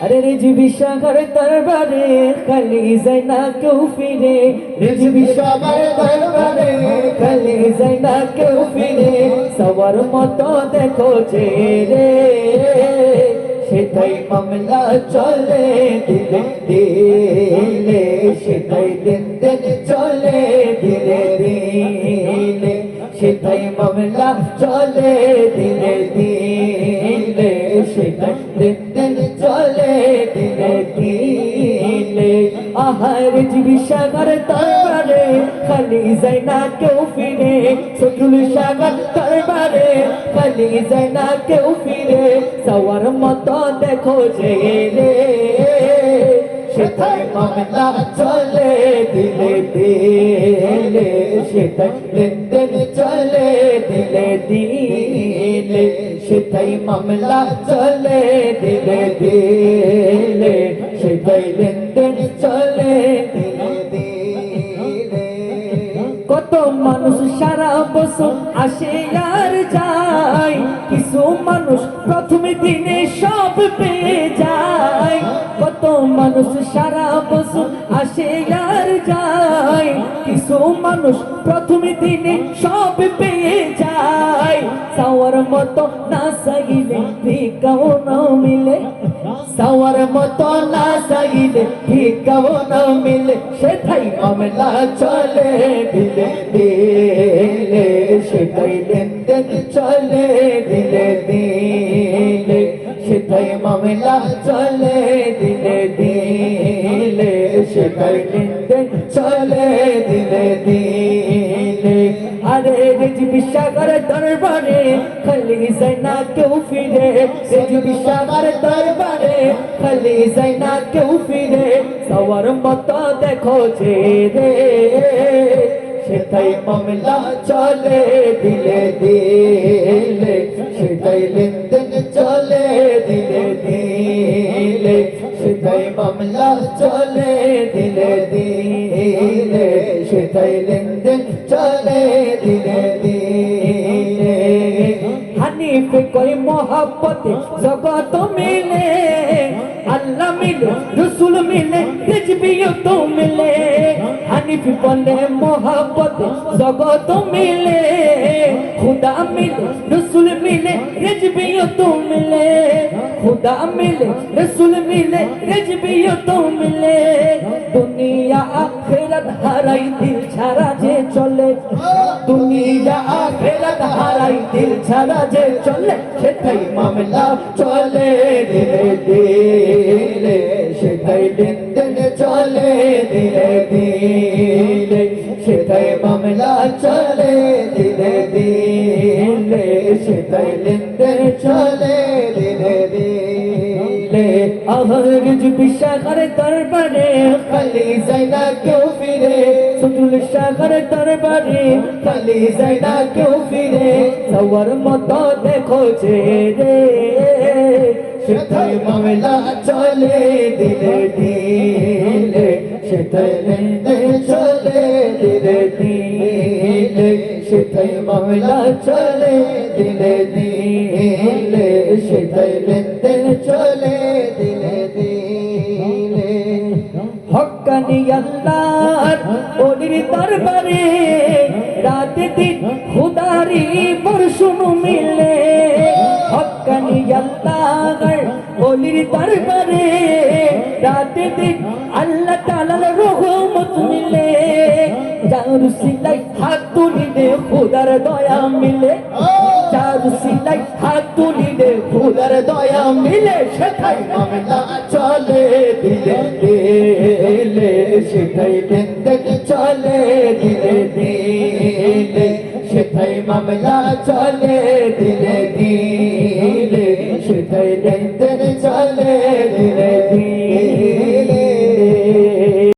আরে রিজবি সাগর দরবারে খালি যায় না কেউ ফিরে। রিজবি সাগর দরবারে খালি যায় না কেউ ফিরে। সবার মতো দেখো যে রে। সেটাই মামলা চলে দিলে দিলে। সেটাই দিন দিন চলে দিলে দিলে। সেটাই মামলা চলে দিলে দিলে। সেটাই দিন দিলে দিলে আহার জীবি সাগর তারবারে খালি যায় না কেউ ফিরে। সজুল সাগর তারবারে খালি যায় না কেউ ফিরে। সবার মতো দেখো যে রে। সেটাই মামলা চলে দিলে দিলে সেটাই লেনদেন চলে দিলে দিলে সেটাই মামলা চলে দিলে দিলে। কত মানুষ সারা বছর আসে আর যায়। কিছু মানুষ প্রথমে দিনে সব পেয়ে যায়। কত মানুষ সারা বছর আসে আর যায়। কিছু মানুষ প্রথমে দিনে সব পেয়ে যায়। সাওয়ার মতো না সাইলে ভিকাও না মিলে। সাওয়ার মতো না সাইলে ভিকাও না মিলে। সেটাই মামলা চলে দিলে দিলে। সেটাই লেনদেন চলে দিলে দিলে। সেটাই মামলা চলে দিলে দিলে। লেনদেন চলে দিলে দিলে আরে রেজবি সাগর দরবারে খালি যায় না কেউ ফিরে। রেজবি সাগর দরবারে খালি যায় না কেউ ফিরে। সবার মতো দেখো যে রে, সেটাই মামলা চলে দিলে দিলে। সেটাই লেনদেন চলে দিলে দিলে, সেটাই লেনদেন। চলে দিলে দিলে। হানিফ কই মোহাব্বতে জগত মিলে, আল্লাহ মিলে, রসুল মিলে রিজবিয়ত মিলে। হানিফ বলে মোহাব্বতে জগত মিলে, খুদা মিলে, রসুল মিলে রিজবিয়ত মিলে। খুদা মিলে রসুল মিলে রিজবিয়ত মিলে দুনিয়া আখেরাত হারাই দিল ছাড়া যে চলে দুনিয়া আখেরাত হারাই দিল ছাড়া যে চলে সেটাই মামলা চলে দিলে দিলে সেটাই লেনদেন চলে দিলে দিলে সেটাই মামলা চলে দিলে সেটাই লেনদেন চলে দিলে দিলে আহরজ বিশাখার দরবারে খালি না কেউ ফিরে। সাগর দরবারে খালি না কেউ ফিরে। সবার মতো দেখো যে রে। সেটাই মামলা চলে দিলে দিলে সেটাই লেনদে চলে দিলে দিলে সেটাই মামলা চলে দিলে দিলে সেটাই লেনদেন চলে দিলে দিলে হকানি আল্লাহ ওলির দরবারে, রাতে দিন খুদারি বর্ষণ মিলে। হকানি আল্লাহ ওলির দরবারে, রাতে দিন আল্লাহ তাআলার রহমত মিলে যার সিলাই হাত তুলিলে খুদার দয়া মিলে। যার সিলাই হাত তুলিলে খুদার দয়া মিলে। সেটাই মামলা চলে, দিলে দিলে। সেটাই লেনদেন চলে, দিলে দিলে। সেটাই মামলা চলে, দিলে দিলে। সেটাই চলে